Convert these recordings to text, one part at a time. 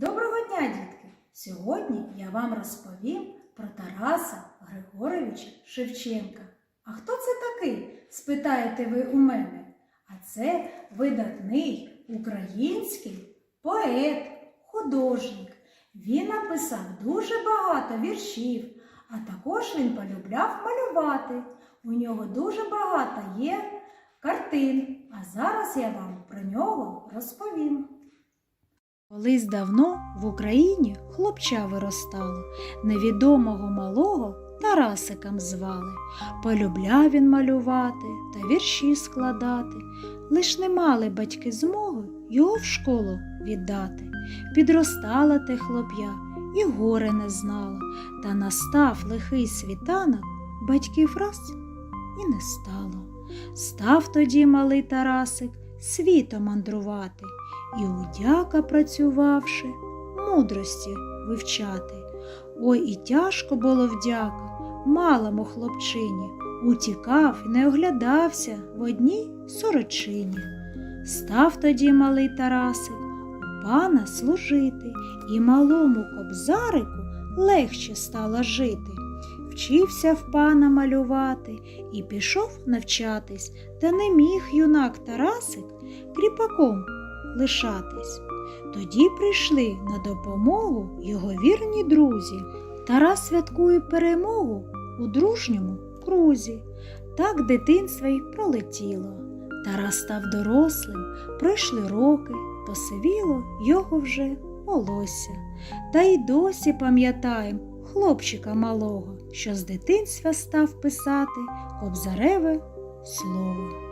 Доброго дня, дітки! Сьогодні я вам розповім про Тараса Григоровича Шевченка. А хто це такий? спитаєте ви у мене. А це видатний український поет, художник. Він написав дуже багато віршів, а також він полюбляв малювати. У нього дуже багато є картин. А зараз я вам про нього розповім. Колись давно в Україні хлопча виростало, невідомого малого Тарасиком звали. Полюбляв він малювати та вірші складати, лиш не мали батьки змоги його в школу віддати. Підростала те хлоп'я і горе не знала, та настав лихий світанок, батьків раз і не стало. Став тоді малий Тарасик світом мандрувати і удяка працювавши, мудрості вивчати. Ой, і тяжко було вдяка, малому хлопчині, утікав і не оглядався в одній сорочині. Став тоді малий Тарасик у пана служити, і малому кобзарику легше стало жити. Вчився в пана малювати і пішов навчатись, та не міг юнак Тарасик кріпаком лишатись. Тоді прийшли на допомогу його вірні друзі. Тарас святкує перемогу у дружньому крузі. Так дитинство й пролетіло. Тарас став дорослим, пройшли роки, посивіло його вже волосся. Та й досі пам'ятаєм хлопчика малого, що з дитинства став писати кобзареве слово.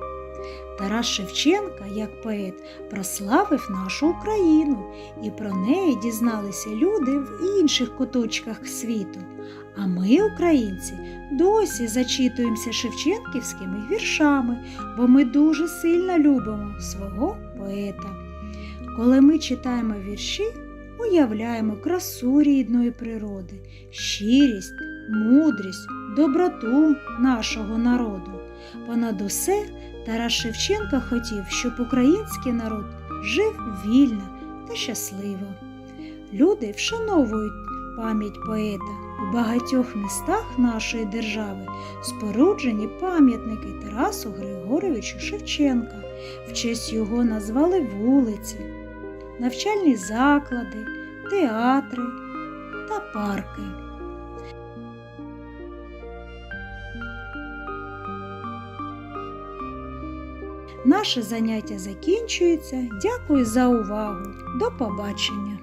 Тарас Шевченка, як поет, прославив нашу Україну, і про неї дізналися люди в інших куточках світу. А ми, українці, досі зачитуємося шевченківськими віршами, бо ми дуже сильно любимо свого поета. Коли ми читаємо вірші, уявляємо красу рідної природи, щирість, мудрість, доброту нашого народу. Понад усе Тарас Шевченко хотів, щоб український народ жив вільно та щасливо. Люди вшановують пам'ять поета. У багатьох містах нашої держави споруджені пам'ятники Тарасу Григоровичу Шевченка. В честь його назвали вулиці, навчальні заклади, театри та парки. Наше заняття закінчується. Дякую за увагу. До побачення!